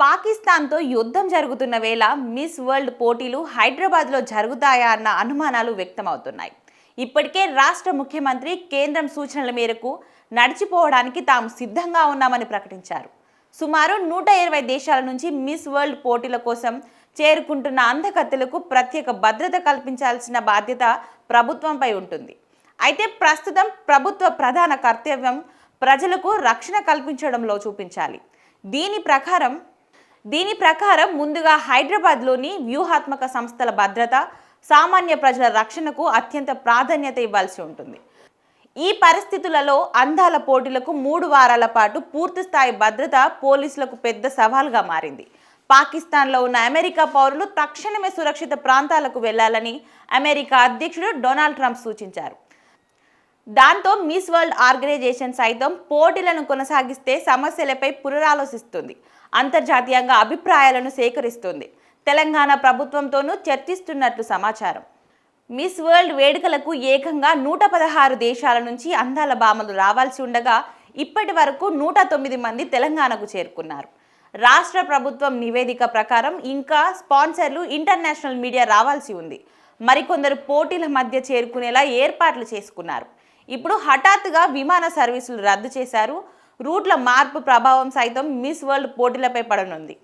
పాకిస్తాన్తో యుద్ధం జరుగుతున్న వేళ మిస్ వరల్డ్ పోటీలు హైదరాబాద్లో జరుగుతాయా అన్న అనుమానాలు వ్యక్తమవుతున్నాయి. ఇప్పటికే రాష్ట్ర ముఖ్యమంత్రి కేంద్రం సూచనల మేరకు నడిచిపోవడానికి తాము సిద్ధంగా ఉన్నామని ప్రకటించారు. సుమారు నూట ఇరవై దేశాల నుంచి మిస్ వరల్డ్ పోటీల కోసం చేరుకుంటున్న అందకత్తెలకు ప్రత్యేక భద్రత కల్పించాల్సిన బాధ్యత ప్రభుత్వంపై ఉంటుంది. అయితే ప్రస్తుతం ప్రభుత్వ ప్రధాన కర్తవ్యం ప్రజలకు రక్షణ కల్పించడంలో చూపించాలి. దీని ప్రకారం దీని ప్రకారం ముందుగా హైదరాబాద్లోని వ్యూహాత్మక సంస్థల భద్రత సామాన్య ప్రజల రక్షణకు అత్యంత ప్రాధాన్యత ఇవ్వాల్సి ఉంటుంది. ఈ పరిస్థితులలో అందాల పోటీలకు మూడు వారాల పాటు పూర్తిస్థాయి భద్రత పోలీసులకు పెద్ద సవాల్గా మారింది. పాకిస్తాన్లో ఉన్న అమెరికా పౌరులు తక్షణమే సురక్షిత ప్రాంతాలకు వెళ్ళాలని అమెరికా అధ్యక్షుడు డొనాల్డ్ ట్రంప్ సూచించారు. దాంతో మిస్ వరల్డ్ ఆర్గనైజేషన్ సైతం పోటీలను కొనసాగిస్తే సమస్యలపై పునరాలోచిస్తుంది. అంతర్జాతీయంగా అభిప్రాయాలను సేకరిస్తుంది. తెలంగాణ ప్రభుత్వంతోనూ చర్చిస్తున్నట్లు సమాచారం. మిస్ వరల్డ్ వేడుకలకు ఏకంగా నూట పదహారు దేశాల నుంచి అందాల భామలు రావాల్సి ఉండగా ఇప్పటి వరకు నూట తొమ్మిది మంది తెలంగాణకు చేరుకున్నారు. రాష్ట్ర ప్రభుత్వం నివేదిక ప్రకారం ఇంకా స్పాన్సర్లు ఇంటర్నేషనల్ మీడియా రావాల్సి ఉంది. మరికొందరు పోటీల మధ్య చేరుకునేలా ఏర్పాట్లు చేసుకున్నారు. ఇప్పుడు హఠాత్తుగా విమాన సర్వీసులు రద్దు చేశారు. రూట్ల మార్పు ప్రభావం సైతం మిస్ వరల్డ్ పోటీలపై పడనుంది.